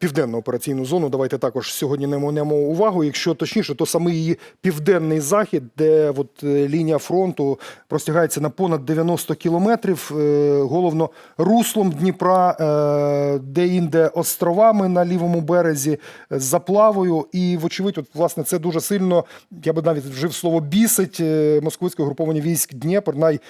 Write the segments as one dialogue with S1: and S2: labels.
S1: Південну операційну зону давайте також сьогодні немонемо увагу. Якщо точніше, то саме її південний захід, де от е, лінія фронту простягається на понад 90 кілометрів, е, головно руслом Дніпра, е, де інде островами на лівому березі з заплавою. І вочевидь, от власне це дуже сильно. Я би навіть вжив слово бісить е, московське угруповання військ Дніпр. Най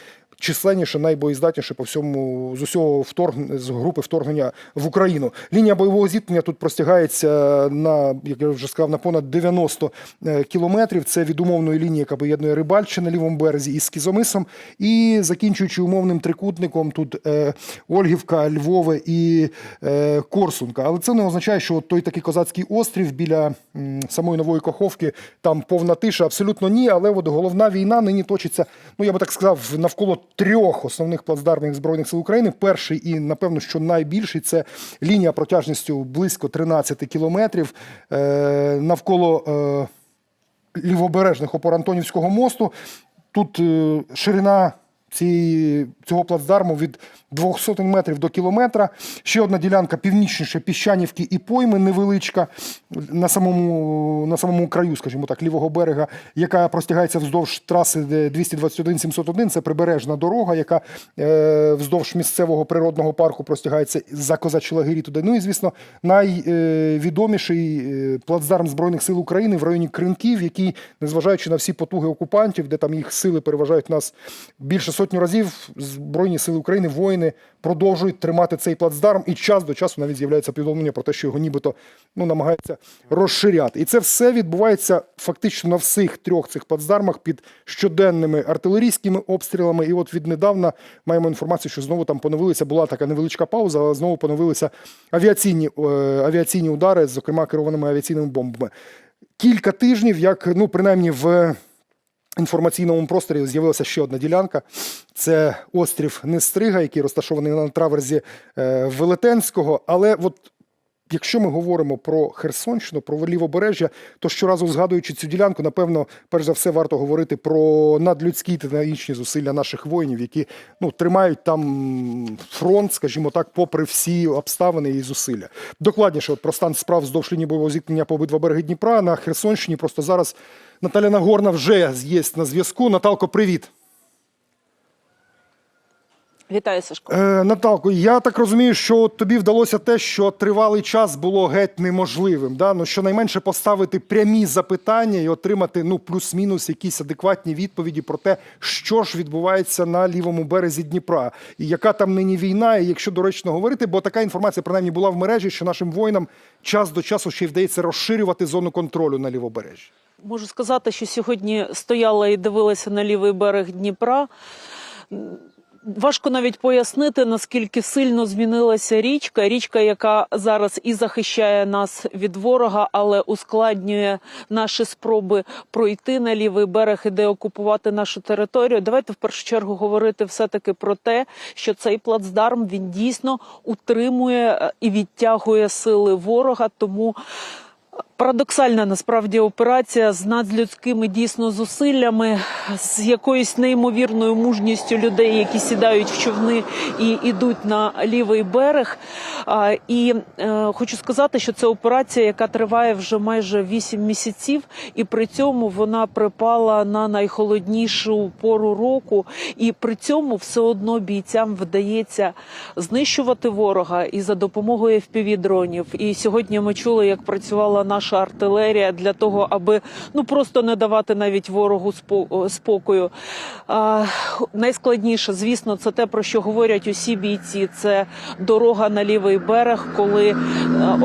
S1: численніше, найбоєздатніше по всьому з усього вторг... з групи вторгнення в Україну. Лінія бойового зіткнення тут простягається на, як я вже сказав, на понад 90 е, кілометрів. Це від умовної лінії, яка поєднує Рибальщину на лівому березі із Кізомисом, і закінчуючи умовним трикутником, тут е, Ольгівка, Львове і е, Корсунка. Але це не означає, що той такий козацький острів біля м, самої нової Каховки там повна тиша. Абсолютно ні. Але от головна війна нині точиться. Ну я би так сказав, навколо трьох основних плацдармів збройних сил України. Перший і напевно, що найбільший це лінія протяжністю близько 13 кілометрів е, навколо. Е, лівобережних опор Антонівського мосту. Тут е, ширина цієї, цього плацдарму від 200 метрів до кілометра. Ще одна ділянка північніше Піщанівки і пойми невеличка на самому, на самому краю, скажімо так, лівого берега, яка простягається вздовж траси 221-701. Це прибережна дорога, яка е, вздовж місцевого природного парку простягається за козачі лагері туди. Ну і звісно, найвідоміший е, плацдарм Збройних сил України в районі Кринків, який, незважаючи на всі потуги окупантів, де там їх сили переважають нас більше сотню разів, Збройні сили України, воїни продовжують тримати цей плацдарм, і час до часу навіть з'являється повідомлення про те, що його нібито ну, намагаються розширяти. І це все відбувається фактично на всіх трьох цих плацдармах під щоденними артилерійськими обстрілами. І от віднедавна маємо інформацію, що знову там поновилися. Була така невеличка пауза, але знову поновилися авіаційні, е, авіаційні удари, зокрема керованими авіаційними бомбами. Кілька тижнів, як ну принаймні в інформаційному просторі з'явилася ще одна ділянка. Це острів Нестрига, який розташований на траверзі е, Велетенського. Але от якщо ми говоримо про Херсонщину, про лівобережжя, то щоразу згадуючи цю ділянку, напевно, перш за все варто говорити про надлюдські та технічні зусилля наших воїнів, які ну тримають там фронт, скажімо так, попри всі обставини і зусилля. Докладніше от про стан справ вздовж лінії бойового зіткнення по обидва береги Дніпра на Херсонщині. Просто зараз Наталя Нагорна вже є на зв'язку. Наталко, привіт.
S2: Вітаю, Сашко.
S1: Е, Наталко, я так розумію, що тобі вдалося те, що тривалий час було геть неможливим. Да? Ну, щонайменше поставити прямі запитання і отримати ну, плюс-мінус якісь адекватні відповіді про те, що ж відбувається на лівому березі Дніпра, і яка там нині війна, і якщо доречно говорити, бо така інформація принаймні була в мережі, що нашим воїнам час до часу ще й вдається розширювати зону контролю на лівобережжі.
S2: Можу сказати, що сьогодні стояла і дивилася на лівий берег Дніпра. Важко навіть пояснити, наскільки сильно змінилася річка. Річка, яка зараз і захищає нас від ворога, але ускладнює наші спроби пройти на лівий берег і деокупувати нашу територію. Давайте в першу чергу говорити все таки про те, що цей плацдарм він дійсно утримує е, і відтягує сили ворога. Тому Парадоксальна насправді операція з надлюдськими дійсно зусиллями, з якоюсь неймовірною мужністю людей, які сідають в човни і йдуть на лівий берег. І е, хочу сказати, що це операція, яка триває вже майже 8 місяців, і при цьому вона припала на найхолоднішу пору року. І при цьому все одно бійцям вдається знищувати ворога і за допомогою FPV-дронів. І сьогодні ми чули, як працювала наша артилерія для того, аби ну просто не давати навіть ворогу спо- спокою. А, найскладніше, звісно, це те, про що говорять усі бійці. Це дорога на лівий берег, коли а,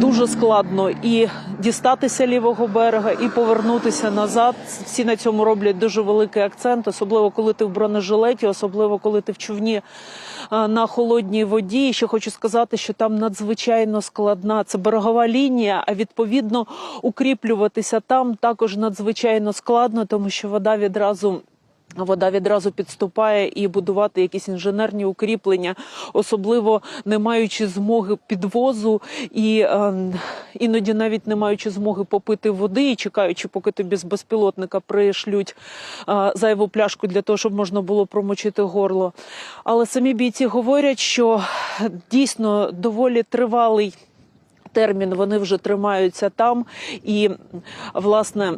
S2: дуже складно і дістатися лівого берега, і повернутися назад. Всі на цьому роблять дуже великий акцент, особливо коли ти в бронежилеті, особливо коли ти в човні на холодній воді. І ще хочу сказати, що там надзвичайно складна це берегова лінія. А відповідно укріплюватися там також надзвичайно складно, тому що вода відразу. Вода відразу підступає і будувати якісь інженерні укріплення, особливо не маючи змоги підвозу і е, іноді навіть не маючи змоги попити води і чекаючи, поки тобі з безпілотника пришлють е, зайву пляшку для того, щоб можна було промочити горло. Але самі бійці говорять, що дійсно доволі тривалий термін вони вже тримаються там. І власне.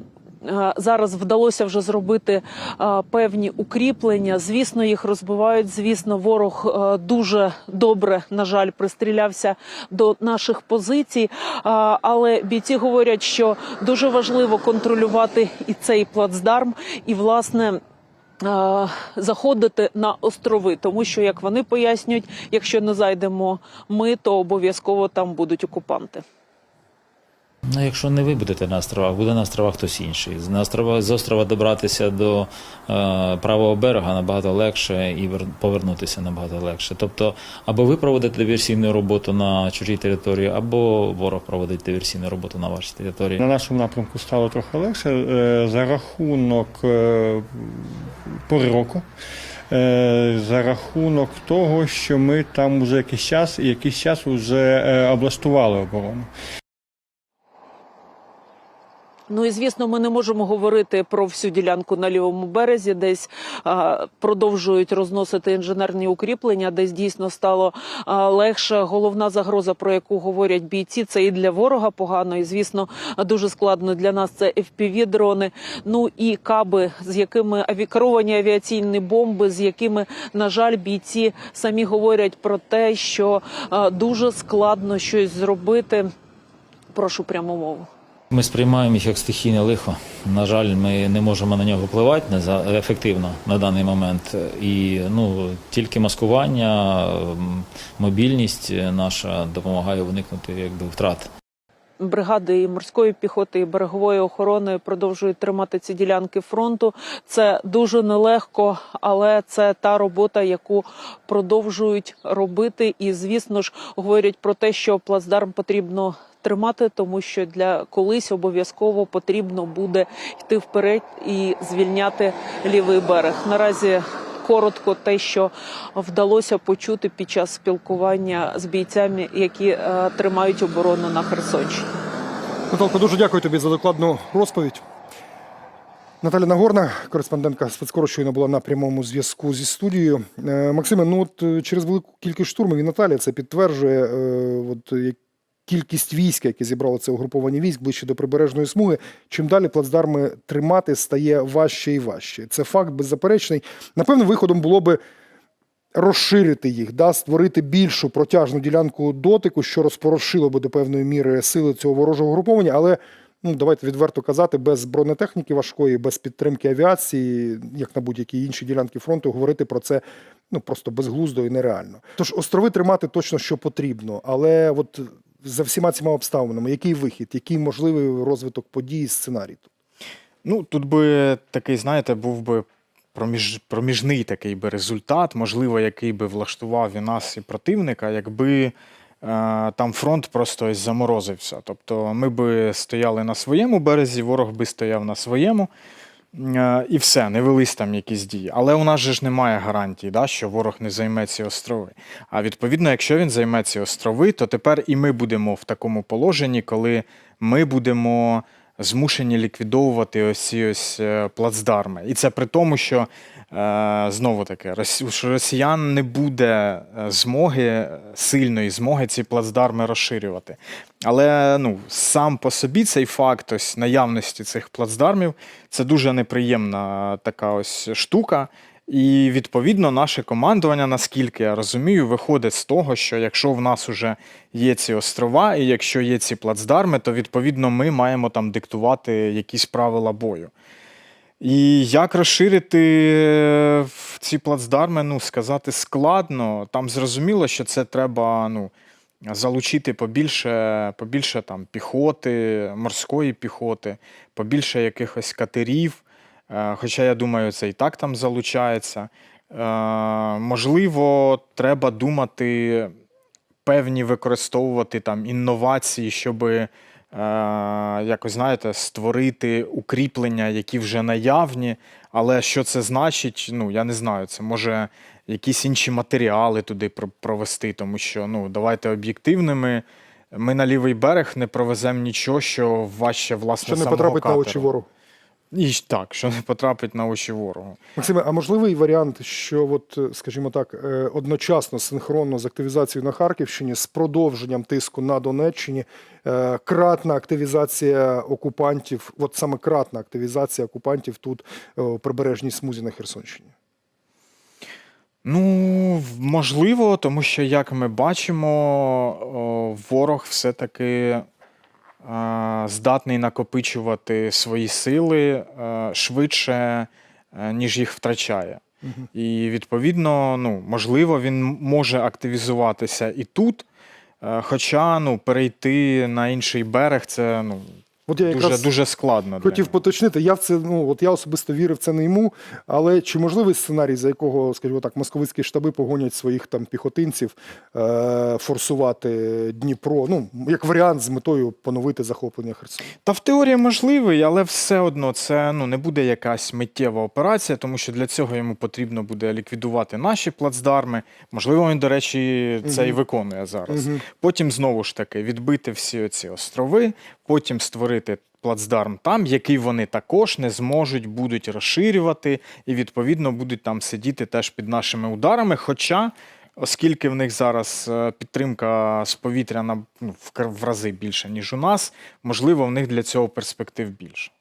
S2: Е, Зараз вдалося вже зробити е, певні укріплення. Звісно, їх розбивають. Звісно, ворог е, дуже добре, на жаль, пристрілявся до наших позицій. Але бійці говорять, що дуже важливо контролювати і цей плацдарм, і власне. Заходити на острови, тому що як вони пояснюють, якщо не зайдемо ми, то обов'язково там будуть окупанти.
S3: Ну, якщо не ви будете на островах, буде на островах хтось інший. На острова, з острова добратися до е, правого берега набагато легше і вер- повернутися набагато легше. Тобто, або ви проводите диверсійну роботу на чужій території, або ворог проводить диверсійну роботу на вашій території.
S4: На нашому напрямку стало трохи легше е, за рахунок е, пори року. е, За рахунок того, що ми там вже якийсь час і якийсь час вже облаштували оборону.
S2: Ну і звісно, ми не можемо говорити про всю ділянку на лівому березі, десь а, продовжують розносити інженерні укріплення, десь дійсно стало а, легше. Головна загроза, про яку говорять бійці, це і для ворога погано, і звісно, дуже складно для нас. Це fpv дрони. Ну і каби, з якими аві... керовані авіаційні бомби, з якими, на жаль, бійці самі говорять про те, що а, дуже складно щось зробити. Прошу пряму мову.
S3: Ми сприймаємо їх як стихійне лихо. На жаль, ми не можемо на нього впливати не за- ефективно на даний момент. І ну тільки маскування, мобільність наша допомагає уникнути якби втрат.
S2: Бригади і морської піхоти і берегової охорони продовжують тримати ці ділянки фронту. Це дуже нелегко, але це та робота, яку продовжують робити. І звісно ж говорять про те, що плацдарм потрібно тримати, тому що для колись обов'язково потрібно буде йти вперед і звільняти лівий берег. Наразі коротко те, що вдалося почути під час спілкування з бійцями, які е, тримають оборону на Херсонщині.
S1: Наталко, дуже дякую тобі за докладну розповідь. Наталя Нагорна, кореспондентка спецкору, щойно була на прямому зв'язку зі студією. Е, Максиме, ну от е, через велику кількість штурмів і Наталя це підтверджує. От кількість війська, яке зібрало це угруповання військ ближче до прибережної смуги. Чим далі плацдарми тримати стає важче і важче. Це факт беззаперечний. Напевно, виходом було би розширити їх, да, створити більшу протяжну ділянку дотику, що розпорошило би до певної міри сили цього ворожого груповання, але. Ну, давайте відверто казати, без бронетехніки важкої, без підтримки авіації, як на будь-якій іншій ділянці фронту, говорити про це ну просто безглуздо і нереально. Тож острови тримати точно що потрібно, але от за всіма цими обставинами, який вихід, який можливий розвиток подій, сценарій тут?
S5: Ну, тут би такий, знаєте, був би проміж, проміжний такий би результат, можливо, який би влаштував і нас, і противника, якби е, там фронт просто заморозився. Тобто ми би стояли на своєму березі, ворог би стояв на своєму. Е, І все, не велись там якісь дії. Але у нас же ж немає гарантії, да, що ворог не займе ці острови. А відповідно, якщо він займе ці острови, то тепер і ми будемо в такому положенні, коли ми будемо змушені ліквідовувати ось ось е, плацдарми. І це при тому, що е, знову таки росіян не буде е, змоги, сильної змоги ці плацдарми розширювати. Але ну, сам по собі цей факт ось наявності цих плацдармів це дуже неприємна така ось штука. І відповідно наше командування, наскільки я розумію, виходить з того, що якщо в нас вже є ці острова, і якщо є ці плацдарми, то відповідно ми маємо там диктувати якісь правила бою. І як розширити е, ці плацдарми, ну сказати складно. Там зрозуміло, що це треба ну, залучити побільше, побільше там піхоти, морської піхоти, побільше якихось катерів. Е, Хоча я думаю, це і так там залучається. Е, Можливо, треба думати певні використовувати там інновації, щоб е, якось знаєте, створити укріплення, які вже наявні. Але що це значить, ну я не знаю. Це може якісь інші матеріали туди провести, тому що ну давайте об'єктивними. Ми на лівий берег не провеземо нічого, що важче власне
S1: Що не
S5: самого
S1: потрапить на очі
S5: катера. І так, що не потрапить на очі ворогу.
S1: Максиме, а можливий варіант, що, от, е, скажімо так, е, одночасно синхронно з активізацією на Харківщині, з продовженням тиску на Донеччині, е, кратна активізація окупантів, от саме кратна активізація окупантів тут у прибережній смузі на Херсонщині?
S5: Ну, можливо, тому що, як ми бачимо, ворог все-таки здатний накопичувати свої сили е, швидше, е, ніж їх втрачає. І відповідно, ну, можливо, він може активізуватися і тут. е, Хоча ну, перейти на інший берег це ну,
S1: От я
S5: дуже,
S1: якраз
S5: дуже складно.
S1: хотів поточнити. Я в це ну от я особисто вірив це не йому. Але чи можливий сценарій, за якого, скажімо так, московицькі штаби погонять своїх там піхотинців е, форсувати Дніпро? Ну як варіант з метою поновити захоплення Херсону?
S5: Та в теорії можливий, але все одно це ну, не буде якась миттєва операція, тому що для цього йому потрібно буде ліквідувати наші плацдарми. Можливо, він, до речі, це і виконує зараз.
S1: Мгм.
S5: Потім знову ж таки відбити всі ці острови, потім створити плацдарм там, який вони також не зможуть будуть розширювати, і відповідно будуть там сидіти теж під нашими ударами. Хоча, оскільки в них зараз е, підтримка з повітря на ну, в рази більше, ніж у нас, можливо, в них для цього перспектив більше.